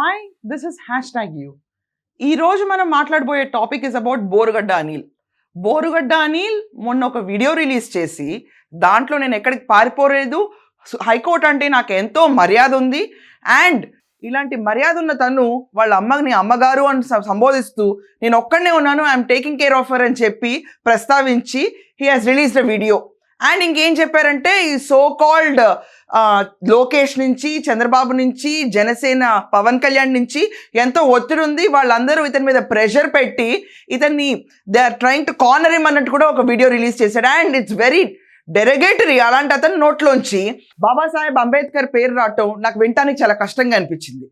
Hi this is hashtag you ఈరోజు మనం మాట్లాడబోయే topic is about Borugadda Anil. Borugadda Anil మొన్న ఒక వీడియో రిలీజ్ చేసి దాంట్లో నేను ఎక్కడికి పారిపోలేదు. హైకోర్టు అంటే నాకు ఎంతో మర్యాద ఉంది. అండ్ ఇలాంటి మర్యాద ఉన్న తను వాళ్ళ అమ్మని అమ్మగారు అని సంబోధిస్తూ నేను ఒక్కడనే ఉన్నాను ఐఎమ్ టేకింగ్ కేర్ ఆఫర్ అని చెప్పి ప్రస్తావించి he has released video and ఇంకేం చెప్పారంటే ఈ సో కాల్డ్ లోకేష్ నుంచి చంద్రబాబు నుంచి జనసేన పవన్ కళ్యాణ్ నుంచి ఎంతో ఒత్తిడి ఉంది. వాళ్ళందరూ ఇతని మీద ప్రెషర్ పెట్టి ఇతన్ని they are trying to corner him అన్నట్టు కూడా ఒక వీడియో రిలీజ్ చేశాడు. అండ్ ఇట్స్ వెరీ డెరగేటరీ అలాంటి అతని నోట్లోంచి బాబాసాహెబ్ అంబేద్కర్ పేరు రావటం నాకు వినటానికి చాలా కష్టంగా అనిపించింది.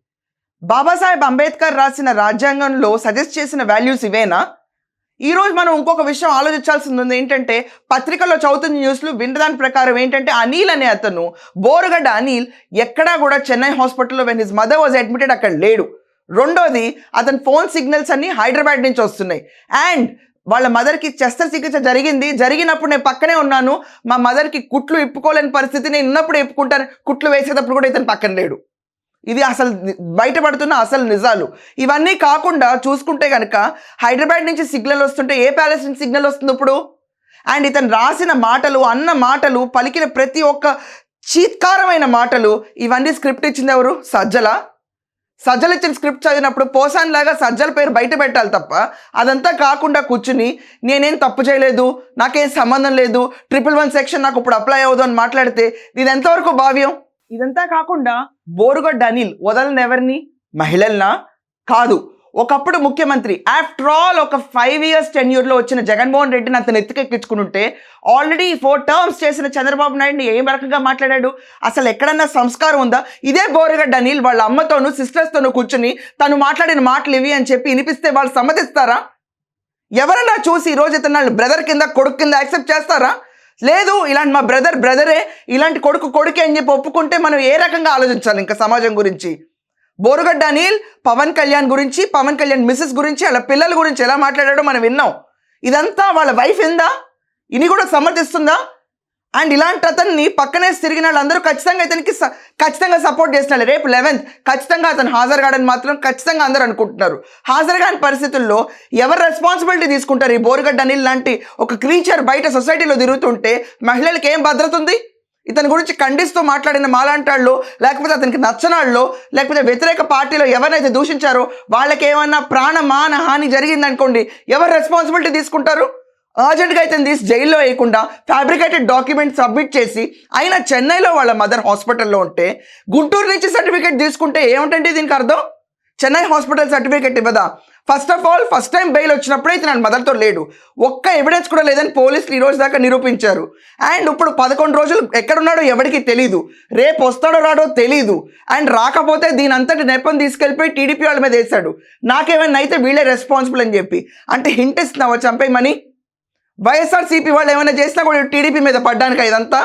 బాబాసాహెబ్ అంబేద్కర్ రాసిన రాజ్యాంగంలో సజెస్ట్ చేసిన వాల్యూస్ ఇవేనా? ఈరోజు మనం ఇంకొక విషయం ఆలోచించాల్సింది ఉంది ఏంటంటే పత్రికల్లో చదువుతున్న న్యూస్లు వినదాని ప్రకారం ఏంటంటే అనిల్ అనే అతను బోరుగడ్డ అనిల్ ఎక్కడా కూడా చెన్నై హాస్పిటల్లో when his mother was admitted అక్కడ లేడు. రెండోది అతని ఫోన్ సిగ్నల్స్ అన్ని హైదరాబాద్ నుంచి వస్తున్నాయి. అండ్ వాళ్ళ మదర్కి శస్త్రచికిత్స జరిగింది. జరిగినప్పుడు నేను పక్కనే ఉన్నాను. మా మదర్కి కుట్లు ఇప్పుకోలేని పరిస్థితి. నేను ఉన్నప్పుడు ఇప్పుకుంటాను. కుట్లు వేసేటప్పుడు కూడా ఇతను పక్కన లేడు. ఇది అసలు బయటపడుతున్న అసలు నిజాలు. ఇవన్నీ కాకుండా చూసుకుంటే కనుక హైదరాబాద్ నుంచి సిగ్నల్ వస్తుంటే ఏ ప్యాలెస్ నుంచి సిగ్నల్ వస్తుంది ఇప్పుడు? అండ్ ఇతను రాసిన మాటలు అన్న మాటలు పలికిన ప్రతి ఒక్క చీత్కారమైన మాటలు ఇవన్నీ స్క్రిప్ట్ ఇచ్చింది ఎవరు? సజ్జల. సజ్జలు ఇచ్చిన స్క్రిప్ట్ చదివినప్పుడు పోసాన్ లాగా సజ్జల పేరు బయట పెట్టాలి తప్ప అదంతా కాకుండా కూర్చుని నేనేం తప్పు చేయలేదు నాకేం సంబంధం లేదు ట్రిపుల్ వన్ సెక్షన్ నాకు ఇప్పుడు అప్లై అవ్వదు అని మాట్లాడితే ఇది ఎంతవరకు భావ్యం? ఇదంతా కాకుండా బోరుగడ్డ అనిల్ వదలని ఎవరిని? మహిళల్నా? కాదు. ఒకప్పుడు ముఖ్యమంత్రి ఆఫ్టర్ ఆల్ ఒక ఫైవ్ ఇయర్స్ టెన్యూర్లో వచ్చిన జగన్మోహన్ రెడ్డిని అతను ఎత్తుకెక్కించుకుంటుంటే ఆల్రెడీ ఫోర్ టర్మ్స్ చేసిన చంద్రబాబు నాయుడిని ఏం రకంగా మాట్లాడాడు? అసలు ఎక్కడన్నా సంస్కారం ఉందా? ఇదే బోరుగడ్డ అనిల్ వాళ్ళ అమ్మతోనూ సిస్టర్స్తోనూ కూర్చుని తను మాట్లాడిన మాటలు ఇవి అని చెప్పి వినిపిస్తే వాళ్ళు సమ్మతిస్తారా? ఎవరన్నా చూసి ఈరోజు రోజు ఇతను బ్రదర్ కింద కొడుకు కింద యాక్సెప్ట్ చేస్తారా? లేదు ఇలాంటి మా బ్రదర్ బ్రదరే ఇలాంటి కొడుకు కొడుకే అని చెప్పి ఒప్పుకుంటే మనం ఏ రకంగా ఆలోచించాలి ఇంకా సమాజం గురించి? బోరుగడ్డ అనిల్ పవన్ కళ్యాణ్ గురించి పవన్ కళ్యాణ్ మిస్సెస్ గురించి అలా పిల్లల గురించి ఎలా మాట్లాడాడో మనం విన్నాం. ఇదంతా వాళ్ళ వైఫ్ ఎందా ఇని కూడా సమర్థిస్తుందా? అండ్ ఇలాంటి అతన్ని పక్కనే తిరిగిన వాళ్ళందరూ ఖచ్చితంగా ఇతనికి స- ఖచ్చితంగా సపోర్ట్ చేస్తున్నారు. రేపు లెవెన్త్ ఖచ్చితంగా అతను హాజరుగాడని మాత్రం ఖచ్చితంగా అందరూ అనుకుంటున్నారు. హాజరుగాని పరిస్థితుల్లో ఎవరు రెస్పాన్సిబిలిటీ తీసుకుంటారు? ఈ బోరుగడ్డ అనిల్ లాంటి ఒక క్రీచర్ బయట సొసైటీలో తిరుగుతుంటే మహిళలకు ఏం భద్రత ఉంది? ఇతని గురించి ఖండిస్తూ మాట్లాడిన మాలాంటాళ్ళు లేకపోతే అతనికి నచ్చనాళ్ళు లేకపోతే వ్యతిరేక పార్టీలో ఎవరైతే దూషించారో వాళ్ళకి ఏమన్నా ప్రాణ మాన హాని జరిగిందనుకోండి ఎవరు రెస్పాన్సిబిలిటీ తీసుకుంటారు? అర్జెంట్గా అయితే తీసి జైల్లో వేయకుండా ఫ్యాబ్రికేటెడ్ డాక్యుమెంట్ సబ్మిట్ చేసి అయినా చెన్నైలో వాళ్ళ మదర్ హాస్పిటల్లో ఉంటే గుంటూరు నుంచి సర్టిఫికేట్ తీసుకుంటే ఏమిటండి దీనికి అర్థం? Chennai hospital certificate ఇవ్వదా? First of all first time bail వచ్చినప్పుడు అయితే నన్ను మదర్తో లేడు. ఒక్క ఎవిడెన్స్ కూడా లేదని పోలీసులు ఈ రోజు దాకా నిరూపించారు. అండ్ ఇప్పుడు పదకొండు రోజులు ఎక్కడున్నాడో ఎవరికి తెలీదు. రేపు వస్తాడో రాడో తెలీదు. అండ్ రాకపోతే దీని అంతటి నెపం తీసుకెళ్ళిపోయి టీడీపీ వాళ్ళ మీద వేశాడు. నాకేమైనా అయితే వీళ్ళే రెస్పాన్సిబుల్ అని చెప్పి. అంటే హింట్ ఇస్తున్నావా చంపేయమని వైఎస్ఆర్సీపీ వాళ్ళు ఏమైనా చేసినా కూడా టీడీపీ మీద పడ్డానికి ఇదంతా?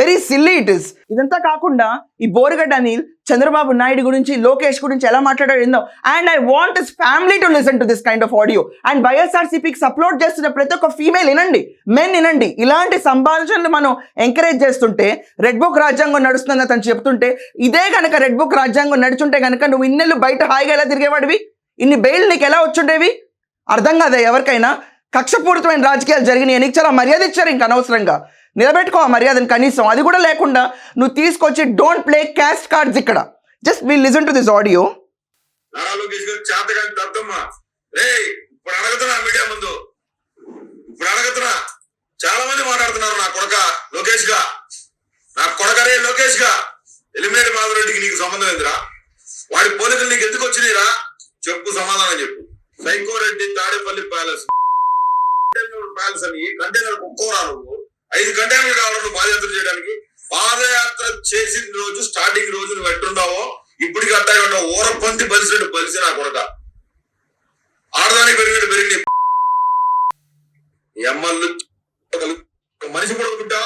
వెరీ సిల్లీ ఇట్ ఇస్ ఇదంతా కాకుండా ఈ బోరుగడ్డ అనిల్ చంద్రబాబు నాయుడు గురించి లోకేష్ గురించి ఎలా మాట్లాడాడు ఏందో. And I want his family to listen to this kind of audio and వైఎస్ఆర్సీపీకి సపోర్ట్ చేస్తున్న ప్రతి ఒక్క ఫీమేల్ వినండి. మెన్ వినండి. ఇలాంటి సంభాషణలు మనం ఎంకరేజ్ చేస్తుంటే రెడ్ బుక్ రాజ్యాంగం నడుస్తుందని అతను చెప్తుంటే ఇదే కనుక రెడ్ బుక్ రాజ్యాంగం నడుచుంటే కనుక నువ్వు ఇన్నెళ్ళు బయట హాయిగా ఎలా తిరిగేవాడివి? ఇన్ని బెయిల్ నీకు ఎలా వచ్చుండేవి? అర్థం కాదా ఎవరికైనా? కక్షపూరితమైన రాజకీయాలు జరిగినాయి. నీకు చాలా మర్యాద ఇచ్చారు ఇంకా అనవసరంగా. నిలబెట్టుకో ఆ మర్యాదను కనీసం. అది కూడా లేకుండా నువ్వు తీసుకొచ్చి డోంట్ ప్లే క్యాస్ట్ కార్డ్స్ ఇక్కడ. Just we listen to this audio Lokesh గారు ఇప్పుడు అడగతున్నా మీడియా ముందు. ఇప్పుడు అడగతున్నా. చాలా మంది మాట్లాడుతున్నారు నా కొడక లోకేష్గా. నా కొడకరే లోకేష్గా. ఎలిమినేట్ మాధవరెడ్డికి నీకు సంబంధం ఏందిరా? వాడి పోలికలు నీకు ఎందుకు వచ్చినాయిరా? చెప్పు సమాధానం చెప్పు. సైకోరెడ్డి తాడేపల్లి ప్యాలెస్. కంటైనర్ ప్యాలెస్ అని కంటైనర్ కుక్కోరా నువ్వు? ఐదు కంటైనర్లు కావాలి నువ్వు పాదయాత్ర చేయడానికి. పాదయాత్ర చేసిన రోజు స్టార్టింగ్ రోజు నువ్వు ఎట్టుండావో ఇప్పటికి అట్టాయి ఉండవు ఓరపంతి పంది బలిసినట్టు బలిసి నా కొడక. ఆడదానికి పెరిగినట్టు పెరిగి ఎమ్మెల్యే మనిషి పడుకుంటా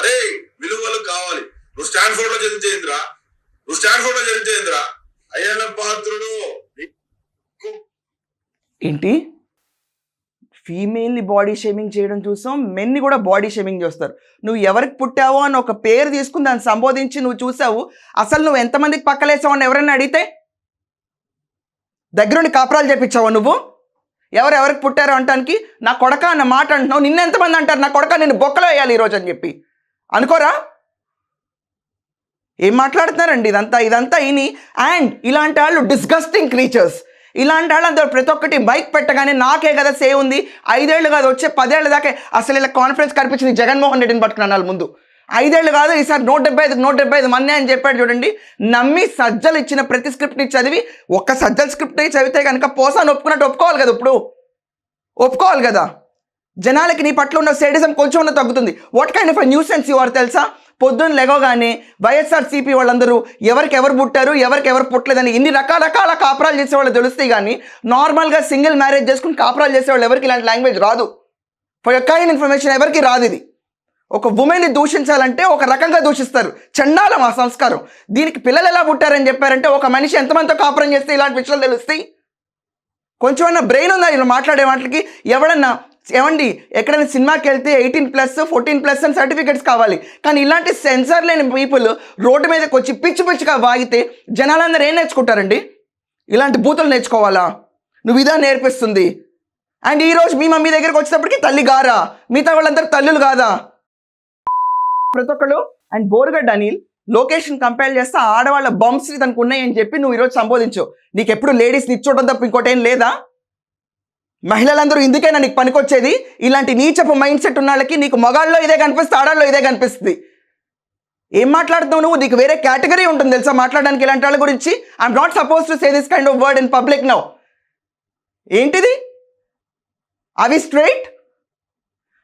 అరే విలువలు కావాలి. నువ్వు స్టాన్ఫోర్డ్లో చదివితేంద్రా నువ్వు స్టాన్ఫోర్డ్లో చదివితేంద్రా అయ్యన్న పాత్రుడు ఏంటి? ఫీమేల్ని బాడీ షేమింగ్ చేయడం చూసాం మెన్ని కూడా బాడీ షేమింగ్ చేస్తారు. నువ్వు ఎవరికి పుట్టావో అని ఒక పేరు తీసుకుని దాన్ని సంబోధించి నువ్వు చూసావు అసలు నువ్వు ఎంతమందికి పక్కలేసావు అని ఎవరైనా అడిగితే? దగ్గరుండి కాపురాలు చేపించావా నువ్వు? ఎవరు ఎవరికి పుట్టారో అంటానికి నా కొడక అన్న మాట అంటున్నావు నిన్నెంతమంది అంటారు? నా కొడక నేను బొక్కలో వేయాలి ఈరోజు అని చెప్పి. అనుకోరా? ఏం మాట్లాడుతున్నారండి ఇదంతా? ఇదంతా ఇని అండ్ ఇలాంటి వాళ్ళు డిస్గస్టింగ్ క్రీచర్స్ ఇలాంటి వాళ్ళందరూ ప్రతి ఒక్కటి బైక్ పెట్టగానే నాకే కదా సేవ్ ఉంది. ఐదేళ్ళు కాదు వచ్చే పదేళ్ళ దాకా అసలు ఇలా కాన్ఫిడెన్స్ కనిపించింది జగన్మోహన్ రెడ్డిని పట్టుకున్నాను వాళ్ళ ముందు. ఐదేళ్ళు కాదు ఈసారి నూట డెబ్బై ఐదు నూట డెబ్బై ఐదు మన్నే అని చెప్పాడు చూడండి. నమ్మి సజ్జలు ఇచ్చిన ప్రతి స్క్రిప్ట్ని చదివి ఒక్క సజ్జల స్క్రిప్ట్ చదివితే కనుక పోసాను ఒప్పుకున్నట్టు ఒప్పుకోవాలి కదా ఇప్పుడు. ఒప్పుకోవాలి కదా. జనాలకి నీ పట్ల ఉన్న సేడిజం కొంచెం ఉన్న తగ్గుతుంది. What kind of nuisance you are తెలుసా? పొద్దున్న లెగవగానే వైఎస్ఆర్సీపీ వాళ్ళందరూ ఎవరికి ఎవరు పుట్టారు ఎవరికి ఎవరు పుట్టలేదని ఇన్ని రకరకాల కాపురాలు చేసే వాళ్ళు తెలుస్తాయి కానీ నార్మల్గా సింగిల్ మ్యారేజ్ చేసుకుని కాపురాలు చేసే వాళ్ళు ఎవరికి ఇలాంటి లాంగ్వేజ్ రాదు. ఫర్ యర్ కైండ్ ఇన్ఫర్మేషన్ ఎవరికి రాదు ఇది. ఒక ఉమెన్ని దూషించాలంటే ఒక రకంగా దూషిస్తారు. చండాలం ఆ సంస్కారం. దీనికి పిల్లలు ఎలా పుట్టారని చెప్పారంటే ఒక మనిషి ఎంతమందితో కాపురం చేస్తే ఇలాంటి విషయాలు తెలుస్తాయి? కొంచెమన్నా బ్రెయిన్ ఉందా? ఇలా మాట్లాడే వాటికి ఎవడన్నా ఏమండి ఎక్కడైనా సినిమాకి వెళ్తే ఎయిటీన్ ప్లస్ ఫోర్టీన్ ప్లస్ అని సర్టిఫికెట్స్ కావాలి. కానీ ఇలాంటి సెన్సార్ లేని పీపుల్ రోడ్డు మీదకి వచ్చి పిచ్చి పిచ్చిగా వాగితే జనాలందరూ ఏం నేర్చుకుంటారండి? ఇలాంటి బూతులు నేర్చుకోవాలా? నువ్వు ఇదా నేర్పిస్తుంది. అండ్ ఈరోజు మీ మమ్మీ దగ్గరికి వచ్చేటప్పటికి తల్లి గారా? మిగతా వాళ్ళందరూ తల్లులు కాదా? ప్రతి ఒక్కళ్ళు అండ్ బోర్గడ్ అనిల్ లొకేషన్ కంపేర్ చేస్తే ఆడవాళ్ళ బంప్స్ తనకు ఉన్నాయని చెప్పి నువ్వు ఈరోజు సంబోధించు. నీకు ఎప్పుడు లేడీస్ నిచ్చోవడం తప్ప ఇంకోటి ఏం లేదా? మహిళలందరూ ఇందుకేనా నీకు పనికొచ్చేది? ఇలాంటి నీచపు మైండ్ సెట్ ఉన్న వాళ్ళకి నీకు మగాళ్ళలో ఇదే కనిపిస్తుంది ఆడాల్లో ఇదే కనిపిస్తుంది. ఏం మాట్లాడుతున్నావు నువ్వు? నీకు వేరే కేటగిరీ ఉంటుంది తెలుసా? మాట్లాడడానికి ఇలాంటి వాళ్ళ గురించి? I'm not supposed to say this kind of word in public now ఏంటిది? అవి స్ట్రైట్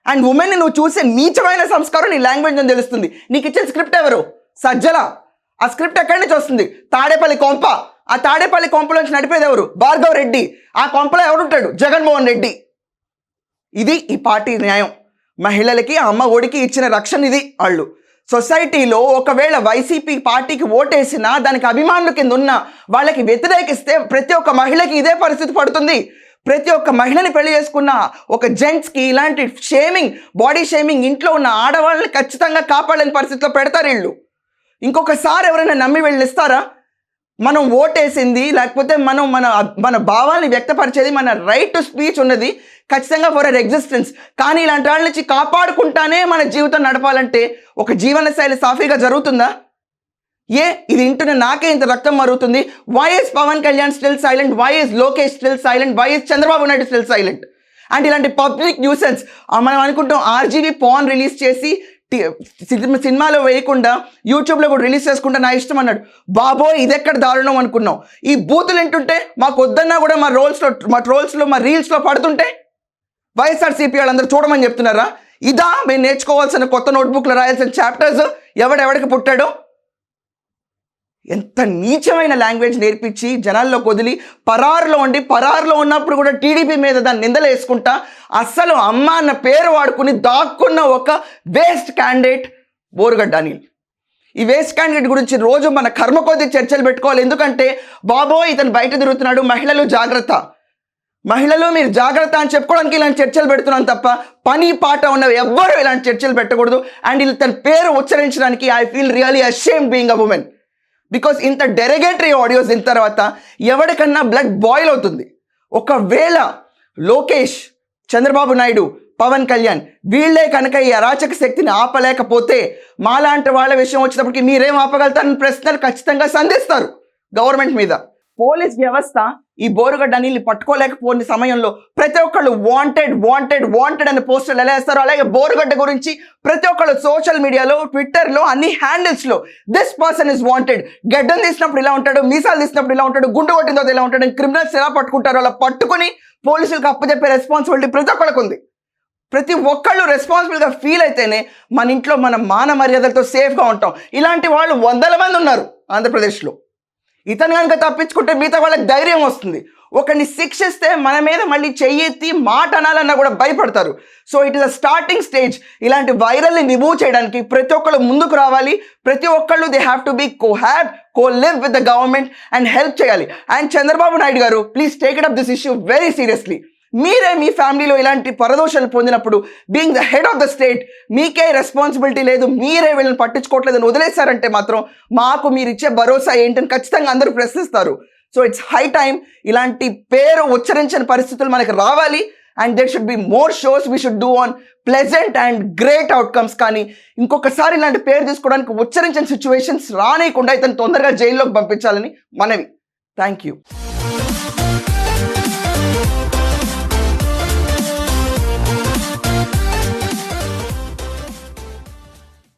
అండ్ ఉమెన్ నువ్వు చూసే నీచమైన సంస్కారం నీ లాంగ్వేజ్ అని తెలుస్తుంది. నీకు ఇచ్చిన స్క్రిప్ట్ ఎవరు? సజ్జల. ఆ స్క్రిప్ట్ ఎక్కడి నుంచి వస్తుంది? తాడేపల్లి కొంప. ఆ తాడేపల్లి కొంపలోంచి నడిపేది ఎవరు? భార్గవ్ రెడ్డి. ఆ కొంపలో ఎవరుంటాడు జగన్మోహన్ రెడ్డి. ఇది ఈ పార్టీ న్యాయం. మహిళలకి అమ్మ ఒడికి ఇచ్చిన రక్షణ ఇది వాళ్ళు. సొసైటీలో ఒకవేళ వైసీపీ పార్టీకి ఓటేసినా దానికి అభిమానుల కింద ఉన్న వాళ్ళకి వ్యతిరేకిస్తే ప్రతి ఒక్క మహిళకి ఇదే పరిస్థితి పడుతుంది. ప్రతి ఒక్క మహిళని పెళ్ళి చేసుకున్న ఒక జెంట్స్కి ఇలాంటి షేమింగ్ బాడీ షేమింగ్ ఇంట్లో ఉన్న ఆడవాళ్ళని ఖచ్చితంగా కాపాడలేని పరిస్థితిలో పెడతారు వీళ్ళు. ఇంకొకసారి ఎవరైనా నమ్మి వెళ్ళిస్తారా మనం ఓటేసింది లేకపోతే మనం మన మన భావాన్ని వ్యక్తపరిచేది మన రైట్ టు స్పీచ్ ఉన్నది ఖచ్చితంగా ఫర్ అర్ ఎగ్జిస్టెన్స్ కానీ ఇలాంటి వాళ్ళ నుంచి కాపాడుకుంటానే మన జీవితం నడపాలంటే ఒక జీవన శైలి సాఫీగా జరుగుతుందా? ఏ ఇది వింటున్న నాకే ఇంత రక్తం మరుగుతుంది. Why is Pawan Kalyan still silent why is Lokesh still silent why is Chandrababu Naidu still silent and ఇలాంటి పబ్లిక్ న్యూసెన్స్ మనం అనుకుంటాం ఆర్జీవీ పాన్ రిలీజ్ చేసి సినిమాలో వేయకుండా యూట్యూబ్లో కూడా రిలీజ్ చేసుకుంటే నా ఇష్టం అన్నాడు. బాబోయ్ ఇది ఎక్కడ దారుణం అనుకున్నాం ఈ బూతులు వింటుంటే మాకు వద్దన్నా కూడా మా రోల్స్లో మా ట్రోల్స్లో మా రీల్స్లో పడుతుంటే వైఎస్ఆర్సీపీ వాళ్ళందరూ చూడమని చెప్తున్నారా? ఇదా మేము నేర్చుకోవాల్సిన కొత్త నోట్బుక్లో రాయాల్సిన చాప్టర్స్ ఎవడెవడికి పుట్టాడో? ఎంత నీచమైన లాంగ్వేజ్ నేర్పించి జనాల్లో వదిలి పరారులో ఉండి పరారులో ఉన్నప్పుడు కూడా టీడీపీ మీద దాన్ని నిందలు వేసుకుంటా అస్సలు అమ్మ అన్న పేరు వాడుకుని దాక్కున్న ఒక వేస్ట్ క్యాండిడేట్ బోరుగడ్డ అనిల్. ఈ వేస్ట్ క్యాండిడేట్ గురించి రోజు మన కర్మ కొద్ది చర్చలు పెట్టుకోవాలి. ఎందుకంటే బాబోయ్ ఇతను బయట తిరుగుతున్నాడు. మహిళలు జాగ్రత్త. మహిళలు మీరు జాగ్రత్త అని చెప్పుకోవడానికి ఇలాంటి చర్చలు పెడుతున్నాను తప్ప పని పాట ఉన్న ఎవ్వరూ ఇలాంటి చర్చలు పెట్టకూడదు. అండ్ తన పేరు ఉచ్చరించడానికి I feel really ashamed being a woman because ఇంత డెరగేటరీ ఆడియోస్ ఇన్ తర్వాత ఎవరికన్నా బ్లడ్ బాయిల్ అవుతుంది. ఒకవేళ లోకేష్ చంద్రబాబు నాయుడు పవన్ కళ్యాణ్ వీళ్ళే కనుక ఈ అరాచక శక్తిని ఆపలేకపోతే మాలాంటి వాళ్ళ విషయం వచ్చినప్పటికీ మీరేం ఆపగలుగుతారని ప్రశ్నలు ఖచ్చితంగా సంధిస్తారు గవర్నమెంట్ మీద. పోలీస్ వ్యవస్థ ఈ బోరుగడ్డ నీళ్ళు పట్టుకోలేకపోయిన సమయంలో ప్రతి ఒక్కళ్ళు వాంటెడ్ వాంటెడ్ వాంటెడ్ అనే పోస్టర్లు ఎలా వేస్తారో అలాగే బోరుగడ్డ గురించి ప్రతి ఒక్కళ్ళు సోషల్ మీడియాలో ట్విట్టర్లో అన్ని హ్యాండిల్స్లో దిస్ పర్సన్ ఇస్ వాంటెడ్ గడ్డం తీసినప్పుడు ఇలా ఉంటాడు మీసాలు తీసినప్పుడు ఇలా ఉంటాడు గుండు కొట్టిన తర్వాత ఇలా ఉంటాడు క్రిమినల్స్ ఎలా పట్టుకుంటారో అలా పట్టుకుని పోలీసులకు అప్పచెప్పే రెస్పాన్సిబిలిటీ ప్రతి ఒక్కళ్ళకు ఉంది. ప్రతి ఒక్కళ్ళు రెస్పాన్సిబుల్గా ఫీల్ అయితేనే మన ఇంట్లో మన మాన మర్యాదలతో సేఫ్గా ఉంటాం. ఇలాంటి వాళ్ళు వందల మంది ఉన్నారు ఆంధ్రప్రదేశ్లో. ఇతను కనుక తప్పించుకుంటే మిగతా వాళ్ళకి ధైర్యం వస్తుంది. ఒకరిని శిక్షిస్తే మన మీద మళ్ళీ చెయ్యెత్తి మాట అనాలన్నా కూడా భయపడతారు. So it is a starting stage ఇలాంటి వైరల్ని రిమూవ్ చేయడానికి ప్రతి ఒక్కళ్ళు ముందుకు రావాలి. ప్రతి ఒక్కళ్ళు they have to be co have co live with the government and help చేయాలి. And Chandrababu Naidu garu please take it up this issue very seriously మీరే మీ ఫ్యామిలీలో ఇలాంటి పరదోషాలు పొందినప్పుడు being the head of the state మీకే responsibility లేదు మీరే వీళ్ళని పట్టించుకోవట్లేదని వదిలేశారంటే మాత్రం మాకు మీరు ఇచ్చే భరోసా ఏంటని ఖచ్చితంగా అందరూ ప్రశ్నిస్తారు. సో ఇట్స్ హై టైం ఇలాంటి పేరు ఉచ్చరించని పరిస్థితులు మనకి రావాలి and there should be more shows we should do on pleasant and great outcomes కానీ ఇంకొకసారి ఇలాంటి పేరు తీసుకోవడానికి ఉచ్చరించని సిచ్యువేషన్స్ రానియకుండా ఇతను తొందరగా జైల్లోకి పంపించాలని మనవి. Thank you